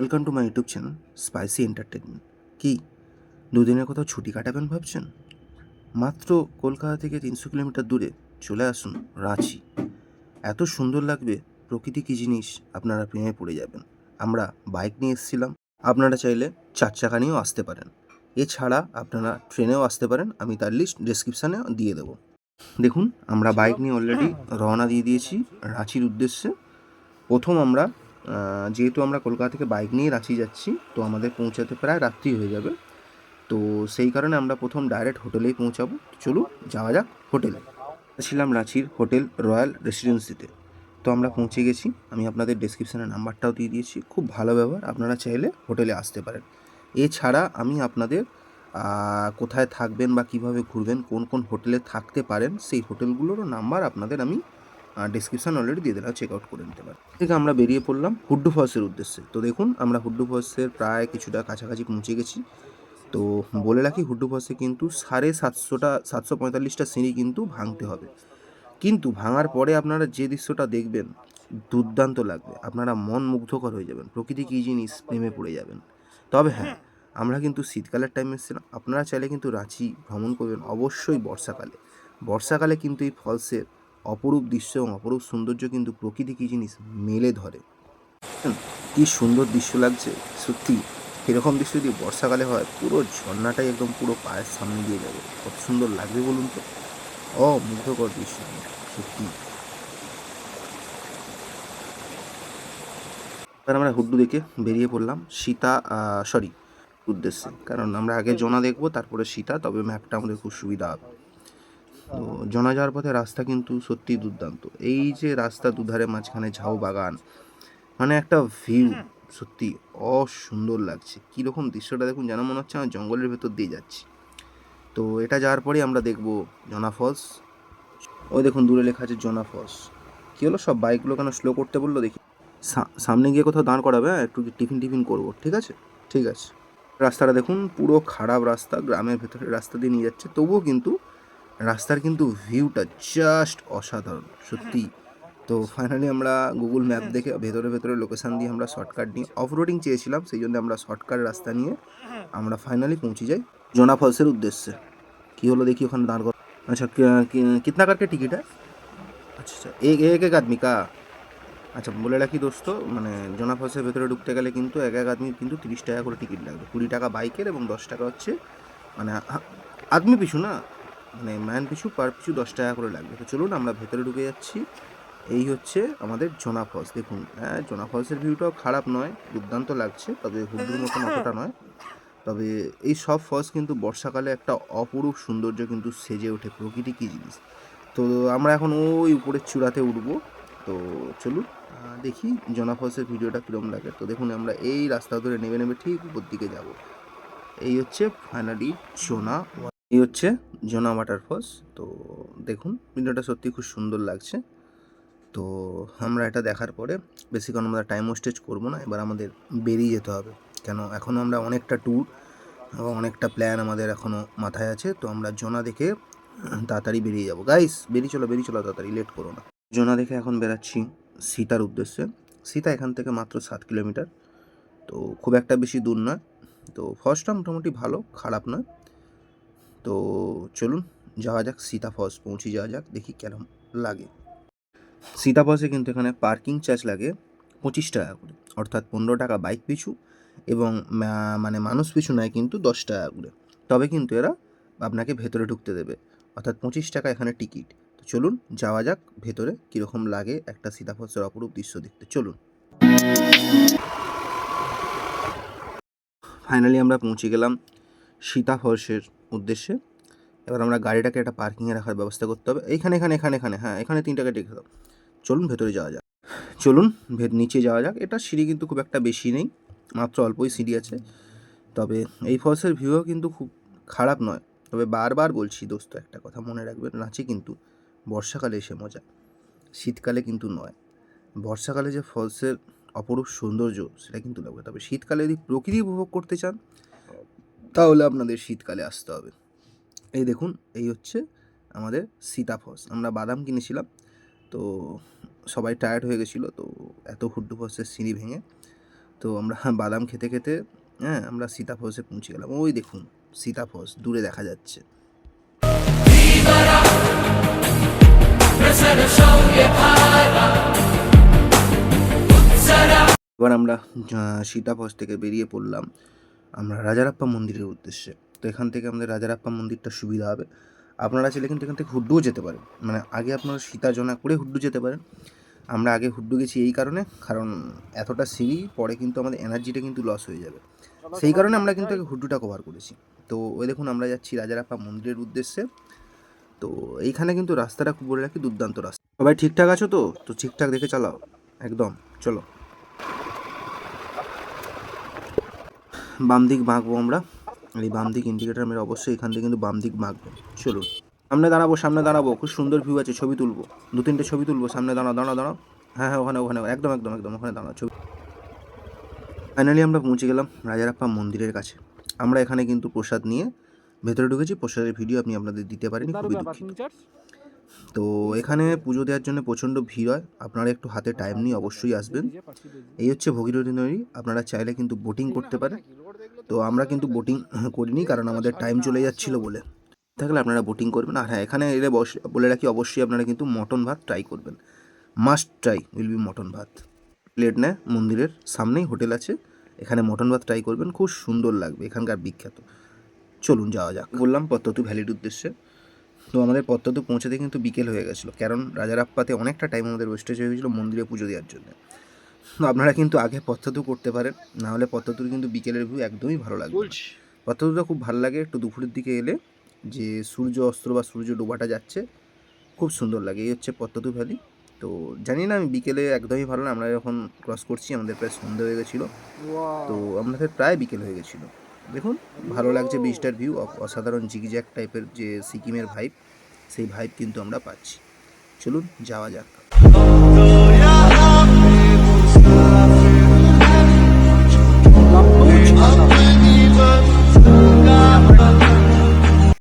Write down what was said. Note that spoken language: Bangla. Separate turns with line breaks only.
Welcome to my YouTube channel spicy entertainment কি? দুদিনের কোথাও ছুটি কাটাবেন ভাবছেন? মাত্র কলকাতা থেকে তিনশো কিলোমিটার দূরে চলে আসুন রাঁচি। এত সুন্দর লাগবে, প্রকৃতি কী জিনিস? আপনারা প্রেমে পড়ে যাবেন। আমরা বাইক নিয়ে এসেছিলাম, আপনারা চাইলে চার চাকা নিয়েও আসতে পারেন। এছাড়া আপনারা ট্রেনেও আসতে পারেন, আমি তার লিস্ট ডেসক্রিপশানে দিয়ে দেবো। দেখুন, আমরা বাইক নিয়ে অলরেডি রওনা দিয়ে দিয়েছি রাঁচির উদ্দেশ্যে। প্রথম আমরা যেহেতু আমরা কলকাতা থেকে বাইক নিয়ে রাঁচি যাচ্ছি, তো আমাদের পৌঁছাতে প্রায় রাত্রি হয়ে যাবে। তো সেই কারণে আমরা প্রথম ডাইরেক্ট হোটেলেই পৌঁছাবো। চলুন, যাওয়া যাক হোটেলে ছিলাম রাঁচির হোটেল রয়্যাল রেসিডেন্সিতে। তো আমরা পৌঁছে গেছি। আমি আপনাদের ডেসক্রিপশানে নাম্বারটাও দিয়ে দিয়েছি। খুব ভালো ব্যবহার, আপনারা চাইলে হোটেলে আসতে পারেন। এছাড়া আমি আপনাদের কোথায় থাকবেন বা কীভাবে ঘুরবেন, কোন কোন হোটেলে থাকতে পারেন, সেই হোটেলগুলোরও নাম্বার আপনাদের আমি ডিসক্রিপশান অলরেডি দিয়ে দিলাম চেক আউট করে নিতে পারেন থেকে আমরা বেরিয়ে পড়লাম হুড্ডু ফলসের উদ্দেশ্যে। তো দেখুন, আমরা হুড্ডু ফলসের প্রায় কিছুটা কাছাকাছি পৌঁছে গেছি। তো বলে রাখি হুড্ডু ফলসে কিন্তু সাড়ে সাতশোটা, সাতশো পঁয়তাল্লিশটা সিঁড়ি কিন্তু ভাঙতে হবে। কিন্তু ভাঙার পরে আপনারা যে দৃশ্যটা দেখবেন, দুর্দান্ত লাগবে। আপনারা মন মুগ্ধকর হয়ে যাবেন। প্রকৃতি কী জিনিস, প্রেমে পড়ে যাবেন। তবে হ্যাঁ আমরা কিন্তু শীতকালের টাইমে এসেছিলাম আপনারা চাইলে কিন্তু রাঁচি ভ্রমণ করবেন অবশ্যই বর্ষাকালে। বর্ষাকালে কিন্তু এই ফলসের অপরূপ দৃশ্য এবং অপরূপ সৌন্দর্য কিন্তু প্রকৃতি কী জিনিস মেলে ধরে। কি সুন্দর দৃশ্য লাগছে, সত্যি। এরকম দৃশ্য যদি বর্ষাকালে হয়, পুরো ঝর্ণাটাই একদম পুরো পায়ের সামনে দিয়ে যাবে। কত সুন্দর লাগবে বলুন তো? ও মুগ্ধকর দৃশ্য সত্যি। এবার আমরা হুড্ডু দেখে বেরিয়ে পড়লাম সীতা সরি উদ্দেশ্যে। কারণ আমরা আগে জোনা দেখব, তারপরে সীতা, তবে ম্যাপটা আমাদের খুব সুবিধা হবে। তো জোনা যাওয়ার পথে রাস্তা কিন্তু সত্যি দুর্দান্ত। এই যে রাস্তা দুধারে মাঝখানে ঝাউ বাগান মানে একটা ভিউ সত্যি অসুন্দর লাগছে। কীরকম দৃশ্যটা দেখুন যেন মনে হচ্ছে আমার জঙ্গলের ভেতর দিয়ে যাচ্ছি। তো এটা যাওয়ার পরেই আমরা দেখব জোনা ফলস ওই দেখুন দূরে লেখা আছে জনা ফলস কী হলো সব বাইকগুলো কেন স্লো করতে বলল দেখি। সামনে গিয়ে কোথাও দাঁড় করাবে? হ্যাঁ একটু টিফিন টিফিন করব ঠিক আছে? ঠিক আছে। রাস্তাটা দেখুন পুরো খারাপ রাস্তা গ্রামের ভেতরে রাস্তা দিয়ে নিয়ে যাচ্ছে। তবুও কিন্তু রাস্তার কিন্তু ভিউটা জাস্ট অসাধারণ সত্যি। তো ফাইনালি আমরা গুগল ম্যাপ দেখে ভেতরে ভেতরে লোকেশান দিয়ে আমরা শর্টকাট নিয়ে অফ রোডিং চেয়েছিলাম সেই জন্য আমরা শর্টকাট রাস্তা নিয়ে আমরা ফাইনালি পৌঁছে যাই জোনা ফলসের উদ্দেশ্যে। কী হলো দেখি ওখানে দাঁড় কর আচ্ছা কিতনা কারকে টিকিট है আচ্ছা আচ্ছা এক এক এক আদমি কা? আচ্ছা বলে রাখি দোস্ত মানে জোনা ফলসের ভেতরে ঢুকতে গেলে কিন্তু এক এক আদমি কিন্তু তিরিশ টাকা করে টিকিট লাগবে। কুড়ি টাকা বাইকের এবং দশ টাকা হচ্ছে মানে আদমি পিছু না? মানে ম্যান পিছু, পার পিছু দশ টাকা করে লাগবে। তো চলুন আমরা ভেতরে ঢুকে যাচ্ছি। এই হচ্ছে আমাদের জোনা ফলস। দেখুন হ্যাঁ জোনা ফলসের ভিউটাও খারাপ নয়, দুর্দান্ত লাগছে, তবে হুডুর মতন অতটা নয়। তবে এই সব ফলস কিন্তু বর্ষাকালে একটা অপরূপ সৌন্দর্য কিন্তু সেজে ওঠে। প্রকৃতি কী জিনিস? তো আমরা এখন ওই উপরের চূড়াতে উঠবো। তো চলুন দেখি জোনা ফলসের ভিডিওটা কীরকম লাগে। তো দেখুন, আমরা এই রাস্তা ধরে নেমে নেমে ঠিক উপর দিকে যাব। এই হচ্ছে ফাইনালি জোনা এই হচ্ছে জোনা ওয়াটারফলস তো দেখুন, ভিডিওটা সত্যি খুব সুন্দর লাগছে। তো আমরা এটা দেখার পরে বেশিক্ষণ আমরা টাইম ওয়েস্টেজ করব না, এবার আমাদের বেরিয়ে যেতে হবে। কেন এখনও আমরা অনেকটা ট্যুর এবং অনেকটা প্ল্যান আমাদের এখনও মাথায় আছে। তো আমরা জোনা দেখে তাড়াতাড়ি বেরিয়ে যাব। গাইস বেরিয়ে চলো বেরিয়ে চলো তাড়াতাড়ি লেট করো না। জোনা দেখে এখন বেরাচ্ছি সীতার উদ্দেশ্যে। সীতা এখান থেকে মাত্র সাত কিলোমিটার তো খুব একটা বেশি দূর নয়। তো ফার্স্টটা মোটামুটি ভালো, খারাপ নয়। তো চলুন, যাওয়া যাক, সীতা ফলস পৌঁছে যাওয়া যাক, দেখি কেরম লাগে। সীতা ফলসে কিন্তু এখানে পার্কিং চার্জ লাগে পঁচিশ টাকা করে। অর্থাৎ পনেরো টাকা বাইক পিছু এবং মানে মানুষ পিছু নেয় কিন্তু দশ টাকা করে। তবে কিন্তু এরা আপনাকে ভেতরে ঢুকতে দেবে। অর্থাৎ পঁচিশ টাকা এখানে টিকিট তো চলুন, যাওয়া যাক, ভেতরে কীরকম লাগে একটা সীতা ফলসের অপরূপ দৃশ্য দেখতে। চলুন। ফাইনালি আমরা পৌঁছে গেলাম সীতা ফলসের উদ্দেশ্যে। এবার আমরা গাড়িটাকে একটা পার্কিংয়ে রাখার ব্যবস্থা করতে হবে। এইখানে এখানে এখানে এখানে হ্যাঁ এখানে তিন টাকা রেখে দাও। চলুন, ভেতরে যাওয়া যাক। চলুন, ভেত, নিচে যাওয়া যাক। এটা সিঁড়ি কিন্তু খুব একটা বেশি নেই, মাত্র অল্পই সিঁড়ি আছে। তবে এই ফলসের ভিউও কিন্তু খুব খারাপ নয়। তবে বারবার বলছি, দোস্ত, একটা কথা মনে রাখবেন, নাচে কিন্তু বর্ষাকালে এসে মজা। শীতকালে কিন্তু নয়। বর্ষাকালে যে ফলসের অপরূপ সৌন্দর্য, সেটা কিন্তু লাগবে। তবে শীতকালে যদি প্রকৃতি উপভোগ করতে চান তাহলে আপনাদের শীতকালে আসতে হবে। এই দেখুন, এই হচ্ছে আমাদের সীতাফস আমরা বাদাম কিনেছিলাম, তো সবাই টায়ার্ড হয়ে গেছিল, তো এত হুড্ডু ফলসের সিঁড়ি ভেঙে, তো আমরা বাদাম খেতে খেতে হ্যাঁ আমরা সীতাফসে পৌঁছে গেলাম। ওই দেখুন সীতাফস দূরে দেখা যাচ্ছে। এবার আমরা সীতাফস থেকে বেরিয়ে পড়লাম। আমরা রাজারাপ্পা মন্দিরের উদ্দেশ্যে। তো এখান থেকে আমাদের রাজারাপ্পা মন্দিরটা সুবিধা হবে। আপনারা চাইলে কিন্তু এখান থেকে হুড্ডুও যেতে পারেন। মানে আগে আপনারা সীতা জনা করে হুড্ডু যেতে পারেন। আমরা আগে হুড্ডু গেছি এই কারণে, কারণ এতটা সিঁড়ি, পরে কিন্তু আমাদের এনার্জিটা কিন্তু লস হয়ে যাবে। সেই কারণে আমরা কিন্তু আগে হুড্ডুটা কভার করেছি। তো ওই দেখুন, আমরা যাচ্ছি রাজারাপ্পা মন্দিরের উদ্দেশ্যে। তো এইখানে কিন্তু রাস্তাটা বলে রাখি দুর্দান্ত রাস্তা। সবাই ঠিকঠাক আছো তো? তো ঠিকঠাক দেখে চালাও। একদম, চলো। বাম দিক বাঁকবো আমরা। আর এই বাম দিক ইন্ডিকেটার মেরে অবশ্যই এখান থেকে কিন্তু বাম দিক বাঁকবো চলুন। সামনে দাঁড়াবো সামনে দাঁড়াবো। খুব সুন্দর ভিউ আছে ছবি তুলবো। দু তিনটে ছবি তুলবো। সামনে দাঁড়াও দাঁড়াও দাঁড়াও। হ্যাঁ হ্যাঁ ওখানে ওখানে। একদম একদম একদম। ওখানে দাঁড়াও ছবি। ফাইনালি আমরা পৌঁছে গেলাম রাজারাপ্পা মন্দিরের কাছে। আমরা এখানে কিন্তু প্রসাদ নিয়ে ভেতরে ঢুকেছি। প্রসাদের ভিডিও আপনি আপনাদের দিতে পারেন খুবই দুঃখিত। তো এখানে পুজো দেওয়ার জন্য প্রচণ্ড ভিড় হয়। আপনারা একটু হাতে টাইম নিয়ে অবশ্যই আসবেন। এই হচ্ছে ভগীরথী নদী আপনারা চাইলে কিন্তু বোটিং করতে পারেন। তো আমরা কিন্তু বোটিং করিনি, কারণ আমাদের টাইম চলে যাচ্ছিল বলে। থাকলে আপনারা বোটিং করবেন। আর হ্যাঁ এখানে এলে বলে রাখি, অবশ্যই আপনারা কিন্তু মটন ভাত ট্রাই করবেন। Must try will be mutton ভাত। প্লেট নেয় মন্দিরের সামনেই হোটেল আছে। এখানে মটন ভাত ট্রাই করবেন, খুব সুন্দর লাগবে, এখানকার বিখ্যাত। চলুন যাওয়া যাক। বললাম পদ্মতু ভ্যালির উদ্দেশ্যে। তো আমাদের পদ্মতু পৌঁছাতে কিন্তু বিকেল হয়ে গেছিল, কারণ রাজারাপ্পাতে অনেকটা টাইম আমাদের ওয়েস্টেজ হয়ে গেছিল মন্দিরে পুজো দেওয়ার জন্য। আপনারা কিন্তু আগে পদ্মতু করতে পারেন না হলে পদ্মতুর কিন্তু বিকেলের ভিউ একদমই ভালো লাগবে না। পদ্মতুটা খুব ভালো লাগে একটু দুপুরের দিকে এলে যে সূর্য অস্ত্র বা সূর্য ডোবাটা যাচ্ছে খুব সুন্দর লাগে। এই হচ্ছে পদ্মতু ভ্যালি তো জানি না আমি বিকেলে একদমই ভালো না আমরা যখন ক্রস করছি আমাদের প্রায় সন্ধে হয়ে গেছিল। তো আমাদের প্রায় বিকেল হয়ে গেছিল। দেখুন ভালো লাগছে বৃষ্টার ভিউ অসাধারণ জিগজ্যাক টাইপের যে সিকিমের ভাইব সেই ভাইব কিন্তু আমরা পাচ্ছি। চলুন যাওয়া যাক।